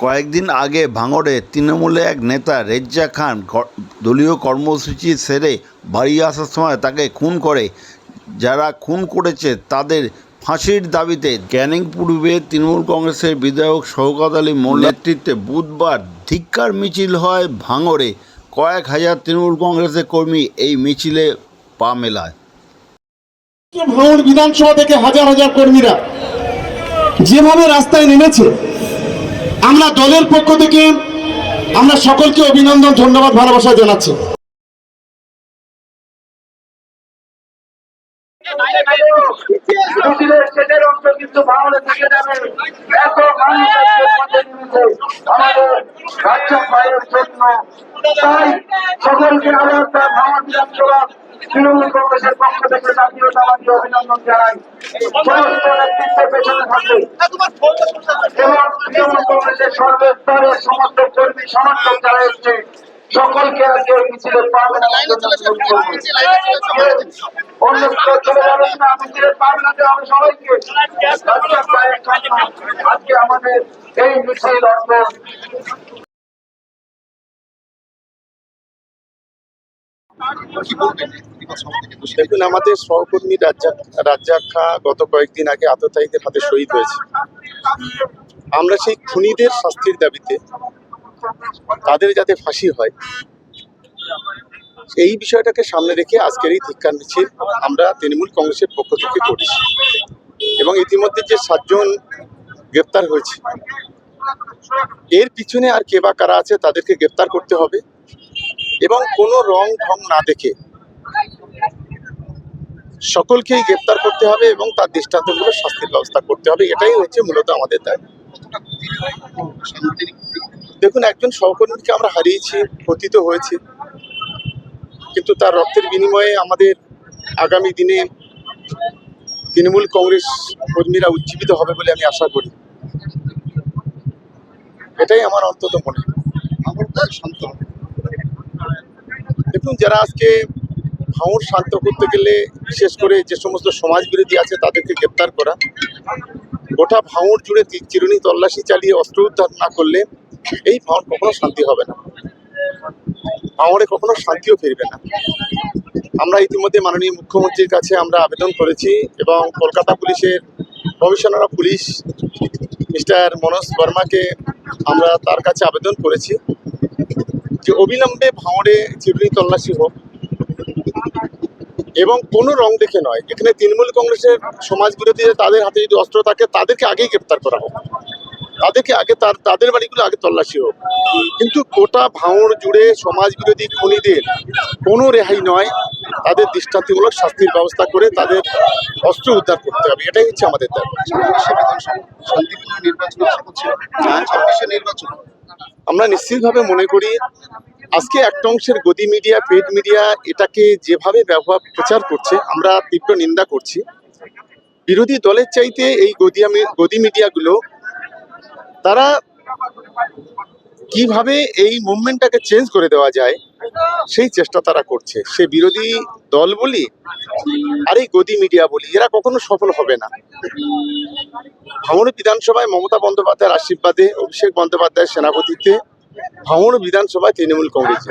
কয়েকদিন আগে ভাঙড়ে তৃণমূলে এক নেতা রেজ্জা খান দলীয় কর্মসূচি সেরে বাড়ি আসার সময় তাকে খুন করে। যারা খুন করেছে তাদের ফাঁসির দাবিতে ক্যানিং পূর্বে তৃণমূল কংগ্রেসের বিধায়ক শওকত আলী মোল্লার নেতৃত্বে বুধবার ধিক্কার মিছিল হয় ভাঙড়ে। কয়েক হাজার তৃণমূল কংগ্রেসের কর্মী এই মিছিলে পা মেলায়। ভাঙড় বিধানসভা থেকে হাজার হাজার কর্মীরা যেভাবে রাস্তায় নেমেছে আমরা দলের পক্ষ থেকে আমরা সকলকে অভিনন্দন ধন্যবাদ ভালোবাসা জানাচ্ছি। কিন্তু যাবে আমাদের রাজ্য ভাইয়ের জন্য তাই সকলকে আবার তার ভাঙড় বিধানসভা তৃণমূল কংগ্রেসের পক্ষ থেকে জাতীয়তাবাদী অভিনন্দন জানাই। মিছিলে না আমি সবাইকে। আজকে আমাদের এই মিছিল অর্থ দেখুন, আমাদের সহকর্মী রাজ্জাক খা গত কয়েকদিন আগে আততায়ীদের হাতে শহীদ হয়েছে। আমরা সেই খুনিদের শাস্তির দাবিতে তাদের যাতে ফাঁসি হয়, এই বিষয়টাকে সামনে রেখে আজকের এই ধিক্কার মিছিল আমরা তৃণমূল কংগ্রেসের পক্ষ থেকে করেছি। এবং ইতিমধ্যে যে সাতজন গ্রেপ্তার হয়েছে, এর পিছনে আর কে বা কারা আছে তাদেরকে গ্রেপ্তার করতে হবে। এবং কোনো রং ঢং না দেখে। সকলকেই গ্রেপ্তার করতে হবে এবং তার দৃষ্টান্তমূলক শাস্তির ব্যবস্থা করতে হবে, এটাই হচ্ছে মূলত আমাদের দায় দেখুন, একজন সহকর্মীকে আমরা হারিয়েছি, পতিত হয়েছে, কিন্তু তার রক্তের বিনিময়ে আমাদের আগামী দিনে তৃণমূল কংগ্রেস কর্মীরা উজ্জীবিত হবে বলে আমি আশা করি। এটাই আমার অন্তত মনে হয়। দেখুন, যারা আজকে ভাঙড় শান্ত করতে গেলে, বিশেষ করে যে সমস্ত সমাজ বিরোধী আছে, তাদেরকে গ্রেপ্তার করা। গোটা ভাঙড় জুড়ে চিরুনি তল্লাশি চালিয়ে অস্ত্র উদ্ধার না করলে এই ভাঙড় কখনো শান্তি হবে না। ভাঙড়ে কখনো শান্তিও ফিরবে না। আমরা ইতিমধ্যে মাননীয় মুখ্যমন্ত্রীর কাছে আমরা আবেদন করেছি এবং কলকাতা পুলিশের commissioner of police, mister Manoj বর্মাকে আমরা তার কাছে আবেদন করেছি। যে অবিলম্বে ভাঙড়ে চিরুনি তল্লাশি হোক এবং কোনো রং দেখে নয়। এখানে তৃণমূল কংগ্রেসের সমাজ বিরোধী তাদের হাতে যদি অস্ত্র থাকে, তাদেরকে আগেই গ্রেপ্তার করা হোক। তাদেরকে আগে তার, তাদের বাড়িগুলো আগে তল্লাশি হোক। কিন্তু গোটা ভাঙড় জুড়ে সমাজ বিরোধী খুনিদের কোনো রেহাই নয়। তাদের দৃষ্টান্তিমূলক শাস্তির ব্যবস্থা করে তাদের অস্ত্র উদ্ধার করতে হবে। এটাই হচ্ছে আমাদের দাবি। আমরা নিশ্চিতভাবে মনে করি আজকে একটা অংশের গদি মিডিয়া পেড মিডিয়া এটাকে যেভাবে ব্যবহার প্রচার করছে আমরা তীব্র নিন্দা করছি। বিরোধী দলের চাইতে এই গদিয়া গদি মিডিয়াগুলো তারা কীভাবে এই মুভমেন্টটাকে চেঞ্জ করে দেওয়া যায় সেই চেষ্টা তারা করছে। সে বিরোধী দল বলি আর এই গদি মিডিয়া বলি, এরা কখনো সফল হবে না। ভাঙড় বিধানসভায় মমতা বন্দ্যোপাধ্যায়ের আশীর্বাদে, অভিষেক বন্দ্যোপাধ্যায়ের সেনাপতিতে ভাঙড় বিধানসভায় তৃণমূল কংগ্রেস